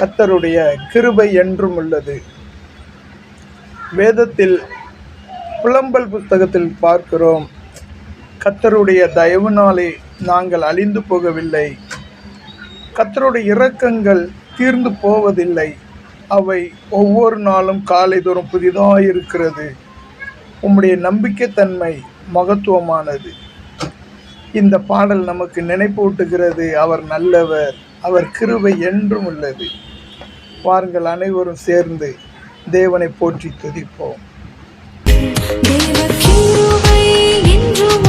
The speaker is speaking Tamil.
கத்தருடைய கிருபை என்றும் உள்ளது. வேதத்தில் புலம்பல் புஸ்தகத்தில் பார்க்கிறோம் கத்தருடைய தயவுனாலே நாங்கள் அழிந்து போகவில்லை. கத்தருடைய இரக்கங்கள் தீர்ந்து போவதில்லை. அவை ஒவ்வொரு நாளும் காலை தோறும் புதிதாக இருக்கிறது. உம்முடைய நம்பிக்கைத்தன்மை மகத்துவமானது. இந்த பாடல் நமக்கு நினைப்பூட்டுகிறது. அவர் நல்லவர். அவர் கிருபை என்றும் உள்ளது. வாருங்கள் அனைவரும் சேர்ந்து தேவனை போற்றி துதிப்போம். தேவ என்றும்